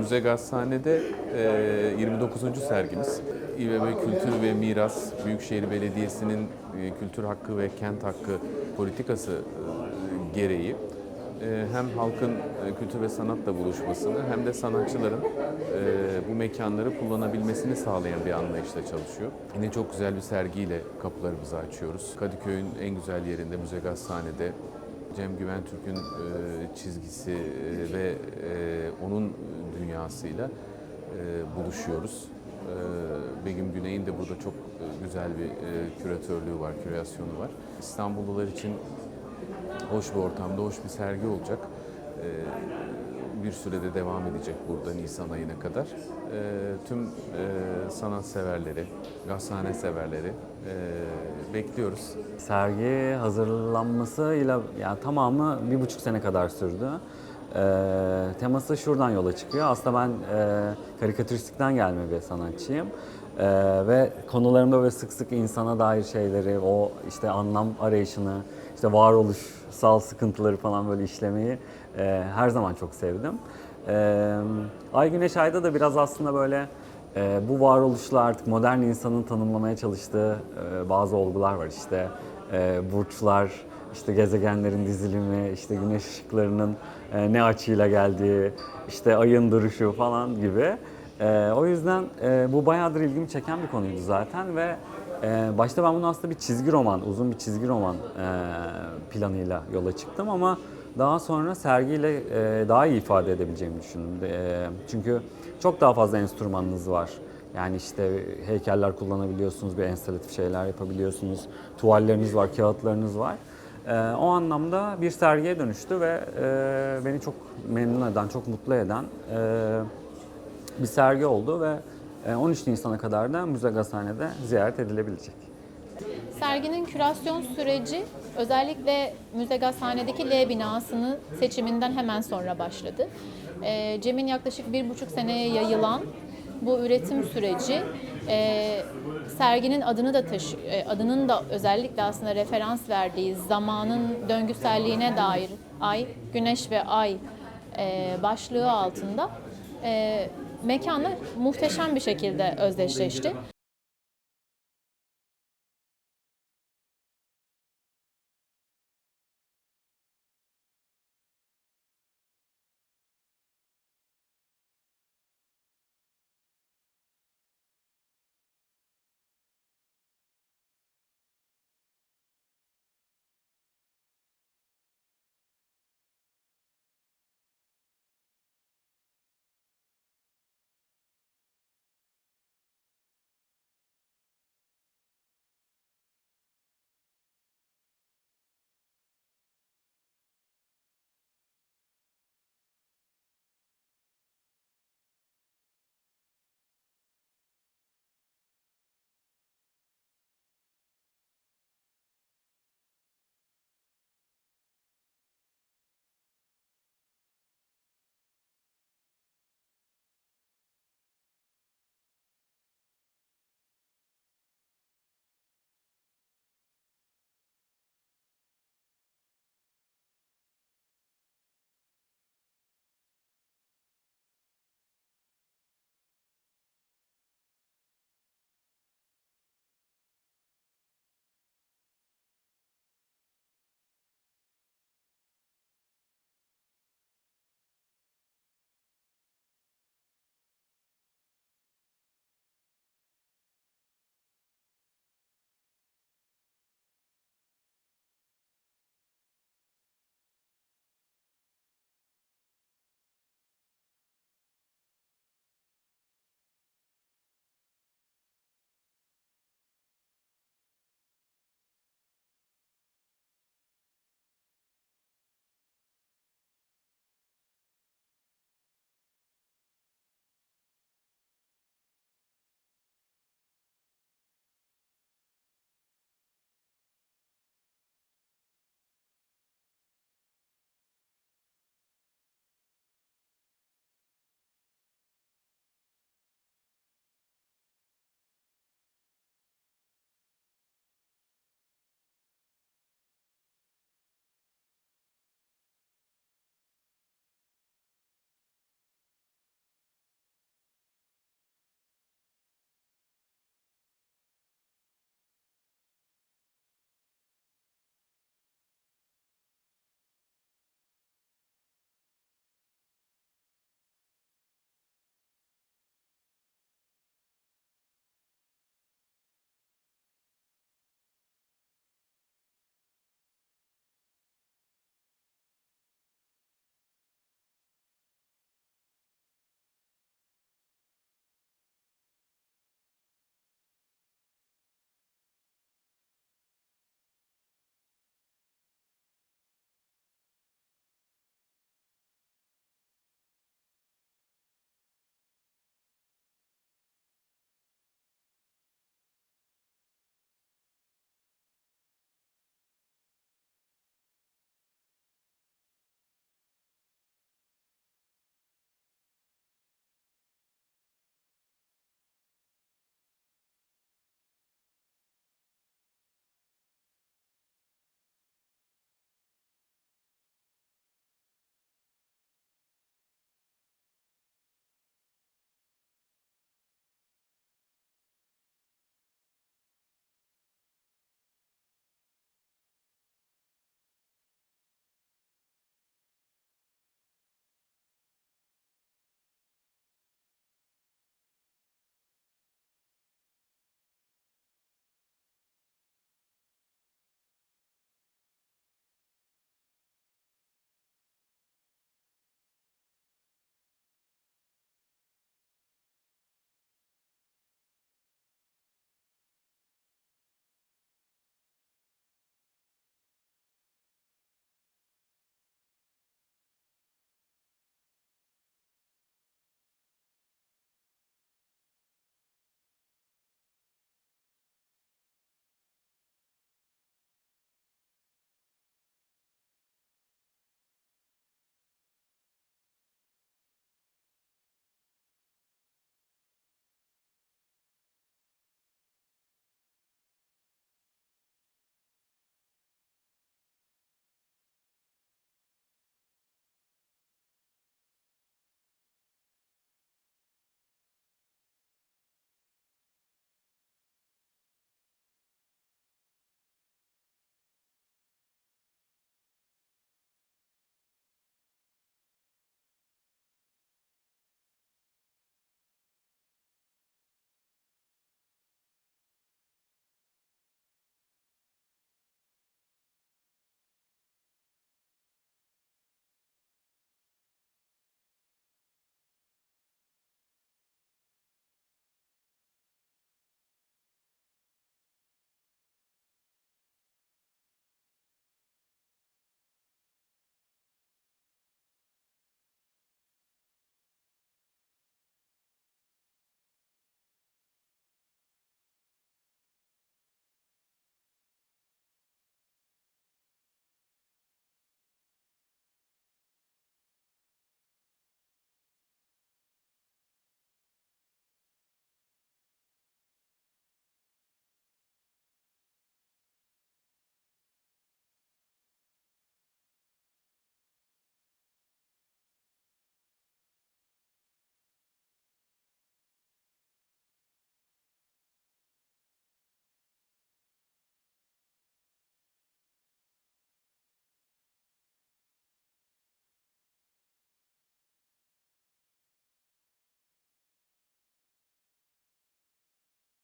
Müze Gazhane'de e, 29. sergimiz. İBB Kültür ve Miras Büyükşehir Belediyesi'nin kültür hakkı ve kent hakkı politikası gereği hem halkın kültür ve sanatla buluşmasını hem de sanatçıların bu mekanları kullanabilmesini sağlayan bir anlayışla çalışıyor. Yine çok güzel bir sergiyle kapılarımızı açıyoruz. Kadıköy'ün en güzel yerinde Müze Gazhane'de Cem Güven Türk'ün çizgisi ve onun dünyasıyla e, buluşuyoruz. E, Begüm Güney'in de burada çok e, güzel bir e, küratörlüğü var, kürasyonu var. İstanbullular için hoş bir ortamda, hoş bir sergi olacak. E, bir sürede devam edecek burada Nisan ayına kadar. E, tüm e, sanat severleri, gazhane severleri e, bekliyoruz. Sergi hazırlanmasıyla yani tamamı bir buçuk sene kadar sürdü. Ee, teması şuradan yola çıkıyor. Aslında ben e, karikatüristikten gelme bir sanatçıyım. Ee, ve konularımda böyle sık sık insana dair şeyleri, o işte anlam arayışını, işte varoluşsal sıkıntıları falan böyle işlemeyi e, her zaman çok sevdim. Ee, Ay Güneş Ay'da da biraz aslında böyle e, bu varoluşla artık modern insanın tanımlamaya çalıştığı e, bazı olgular var işte e, burçlar, işte gezegenlerin dizilimi, işte güneş ışıklarının e, ne açıyla geldiği, işte ayın duruşu falan gibi. E, o yüzden e, bu bayağıdır ilgimi çeken bir konuydu zaten ve başta ben bunu aslında bir çizgi roman, uzun bir çizgi roman planıyla yola çıktım ama daha sonra sergiyle daha iyi ifade edebileceğimi düşündüm. Çünkü çok daha fazla enstrümanınız var. Yani işte heykeller kullanabiliyorsunuz, bir enstalatif şeyler yapabiliyorsunuz, tuvalleriniz var, kağıtlarınız var. E, o anlamda bir sergiye dönüştü ve e, beni çok memnun eden, çok mutlu eden e, bir sergi oldu ve e, 13 Nisan'a kadar da Müze Gazhane'de ziyaret edilebilecek. Serginin kürasyon süreci özellikle Müze Gazhane'deki L binasının seçiminden hemen sonra başladı. Ee, Cem'in yaklaşık bir buçuk seneye yayılan bu üretim süreci e, serginin adını da taşı, e, adının da özellikle aslında referans verdiği zamanın döngüselliğine dair ay, güneş ve ay e, başlığı altında e, mekanla muhteşem bir şekilde özdeşleşti.